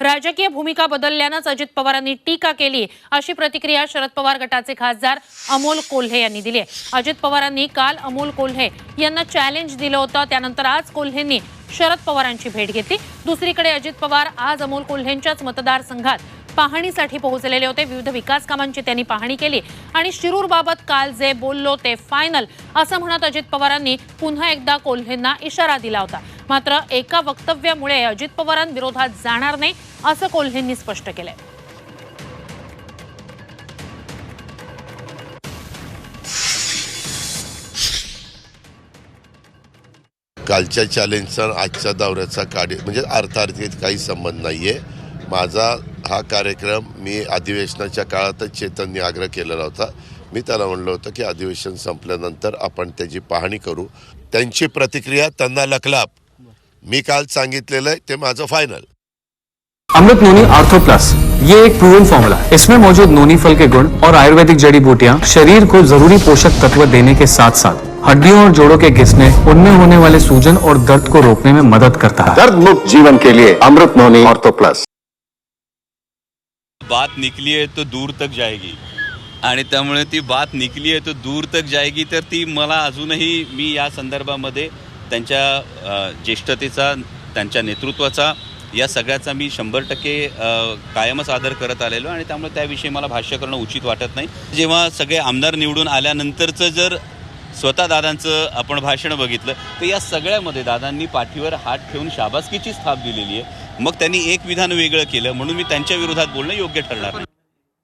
राजकीय भूमिका बदलल्यानंच अजित पवारांनी टीका केली. अशी प्रतिक्रिया शरद पवार गटाचे खासदार अमोल कोल्हे यांनी दिली आहे. अजित पवारांनी काल अमोल कोल्हे यांना चॅलेंज दिलं होतं. त्यानंतर आज कोल्हेंनी शरद पवारांची भेट घेतली. दुसरीकडे अजित पवार आज अमोल कोल्हेंच्याच मतदारसंघात पाहणीसाठी पोहोचलेले होते. विविध विकास कामांची त्यांनी पाहणी केली. आणि शिरूरबाबत काल जे बोललो ते फायनल असं म्हणत अजित पवारांनी पुन्हा एकदा कोल्हेंना इशारा दिला होता. मात्र एका वक्तव्यामुळे अजित पवारांविरोधात जाणार नाही असं कोल्हेंनी स्पष्ट केलंय. कालच्या चॅलेंजचा आजच्या दौऱ्याचा कार्य म्हणजे अर्थार्थीत काही संबंध नाही आहे माझा हा कार्यक्रम मी अधिवेशनाच्या काळातच चेतनने आग्रह केलेला होता. मी त्याला म्हणलं होतं की अधिवेशन संपल्यानंतर आपण त्याची पाहणी करू. त्यांची प्रतिक्रिया त्यांना लखलाप. मी काल सांगितलेलं आहे ते माझं final Amrit Noni Ortho Plus ये एक प्रूवन फॉर्मूला है इसमें मौजूद नोनी फल के गुण और आयुर्वेदिक जड़ी बूटियां शरीर को जरूरी पोषक तत्व देने के साथ साथ हड्डियों और जोड़ों के घिसने उनमें होने वाले सूजन और दर्द को रोकने में मदद करता है। दर्द मुक्त जीवन के लिए अमृत नोनी ऑर्थो प्लस बात निकली है तो दूर तक जाएगी। आणि त्यामुळे ती बात निकली आहे तो दूर तक जाएगी तर ती मला अजूनही मी या संदर्भामध्ये त्यांच्या ज्येष्ठतेचा त्यांच्या नेतृत्वाचा या सगळ्याचा मी शंभर टक्के कायमच आदर करत आलेलो आणि त्यामुळे त्याविषयी मला भाष्य करणं उचित वाटत नाही. जेव्हा सगळे आमदार निवडून आल्यानंतरचं जर स्वतः दादांचं आपण भाषण बघितलं तर या सगळ्यामध्ये दादांनी पाठीवर हात ठेवून शाबासकीची स्थाप दिलेली आहे. मग त्यांनी एक विधान वेगळं केलं म्हणून मी त्यांच्या विरोधात बोलणं योग्य ठरणार नाही.